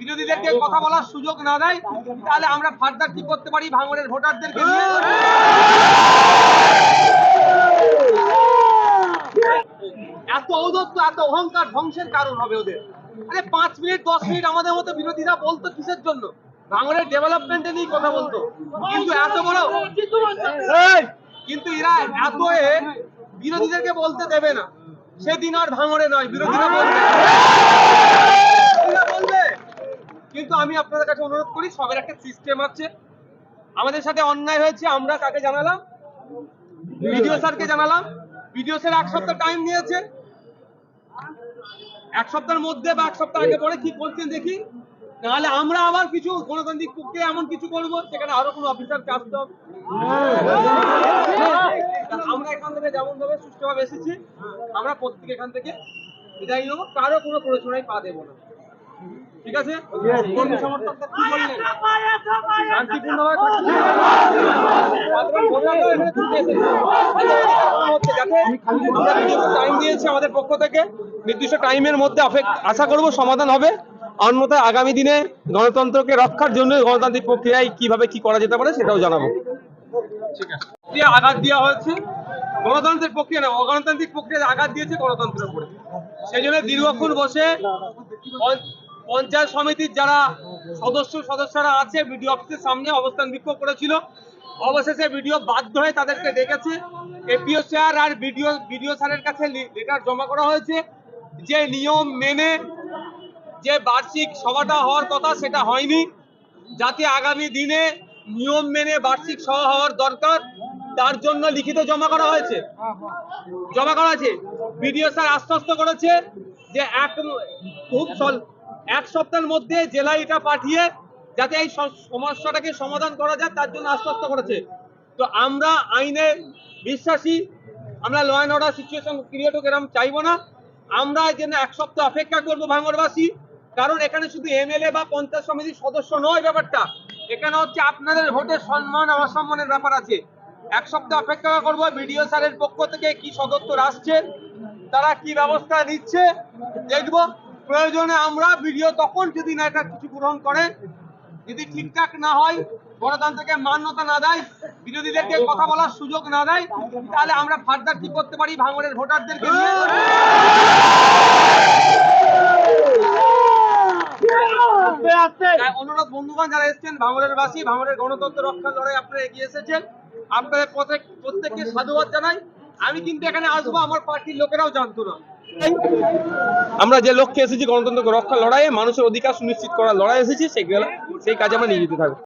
বিরোধীদেরকে কথা বলার সুযোগ না দেয় তাহলে আমরা ফার্দার কি করতে পারি ভাঙড়ের ভোটারদেরকে এত ঔদত্য এত অহংকার ধ্বংসের কারণ হবে ওদের। আরে পাঁচ মিনিট দশ মিনিট আমাদের মতো বিরোধীরা বলতো কিসের জন্য? ভাঙড়ের ডেভেলপমেন্টে নিয়ে কথা বলতো। কিন্তু এত বড় কিন্তু এরা এত এ বিরোধীদেরকে বলতে দেবে না। সেদিন আর ভাঙড়ে নয় বিরোধীরা বলবে বিরোধীরা বলবে কিন্তু আমি আপনাদের কাছে অনুরোধ করি, সবের একটা সিস্টেম আছে। আমাদের সাথে অন্যায় হয়েছে, আমরা কাকে জানালাম? বিডিও স্যারকে জানালাম। বিডিও স্যার এক সপ্তাহ টাইম নিয়েছে। এক সপ্তাহের মধ্যে বা এক সপ্তাহ আগে পরে কি করছেন দেখি? নাহলে আমরা আবার কিছু গণতান্ত্রিক পক্ষে এমন কিছু করব, সেখানে আরও কোনো অফিসার হবে। আমরা এখান থেকে যেমন ভাবে সুষ্ঠুভাবে এসেছি, আমরা প্রত্যেকে এখান থেকে বিদায় নেব, কারও কোনো প্ররোচনায় পা দেবো না। ঠিক আছে? কর্মী কি বললেন? শান্তিপূর্ণভাবে আমরা টাইম দিয়েছি আমাদের পক্ষ থেকে নির্দিষ্ট টাইমের মধ্যে আশা করব সমাধান হবে। অন্যথায় আগামী দিনে গণতন্ত্রকে রক্ষার জন্য গণতান্ত্রিক প্রক্রিয়ায় কীভাবে কি করা যেতে পারে সেটাও জানাব। ঠিক আছে। আঘাত দেওয়া হয়েছে। গণতন্ত্রের প্রক্রিয়া না অগণতান্ত্রিক প্রক্রিয়ায় আঘাত দিয়েছে গণতন্ত্রের উপরে। সেই জন্য দীর্ঘক্ষণ বসে পঞ্চায়েত সমিতির যারা সদস্য, সদস্যরা আছে, বিডিও অফিসের সামনে অবস্থান বিক্ষোভ করেছিল। অবশেষে বিডিও বাধ্য হয়ে তাদেরকে ডেকেছে। এপিও স্যার আর বিডিও বিডিও স্যারের কাছে লেটার জমা করা হয়েছে। যে নিয়ম মেনে যে বার্ষিক সভাটা হওয়ার কথা সেটা হয়নি। যাতে আগামী দিনে নিয়ম মেনে বার্ষিক সভা হওয়ার দরকার, তার জন্য লিখিত জমা করা হয়েছে। জমা করা আছে বিডিও স্যার আশ্বস্ত করেছে যে এক, খুব এক সপ্তাহের মধ্যে জেলায় এটা পাঠিয়ে যাতে এই সমস্যাটাকে সমাধান করা যায়, তার জন্য আশ্বস্ত করেছে। তো আমরা আইনে বিশ্বাসী, আমরা law and order situation create হোক এরকম চাইব না। আমরা জন্য এক সপ্তাহ অপেক্ষা করব ভাঙরবাসী কারণ এখানে শুধু এমএলএ বা পঞ্চায়েত সমিতির সদস্য নয় ব্যাপারটা। এখানে হচ্ছে আপনাদের ভোটের সম্মান, অসম্মানের ব্যাপার আছে। এক সপ্তাহ অপেক্ষা করব বিডিও স্যারের পক্ষ থেকে কি সদস্য আসছে, তারা কি ব্যবস্থা নিচ্ছে, দেখব। প্রয়োজনে আমরা ভিডিও তখন যদি না এটা কিছু গ্রহণ করে যদি ঠিকঠাক না হয় গণতন্ত্রকে মান্যতা না দেয় বিরোধীদেরকে কথা বলার সুযোগ না দেয় তাহলে আমরা ফার্দার কি করতে পারি ভাঙড়ের ভোটারদেরকে অনুরোধ বন্ধুগণ যারা এসেছেন ভাঙড়ের বাসী ভাঙড়ের গণতন্ত্র রক্ষা লড়াই আপনারা এগিয়ে এসেছেন আপনাদের প্রত্যেক প্রত্যেককে সাধুবাদ জানাই। আমি কিন্তু এখানে আসব আমার পার্টির লোকেরাও জানতো না। আমরা যে লক্ষ্যে এসেছি গণতন্ত্রকে রক্ষার লড়াইয়ে মানুষের অধিকার সুনিশ্চিত করার লড়াই এসেছি, সেই সেই কাজে আমরা নিয়ে যেতে থাকব।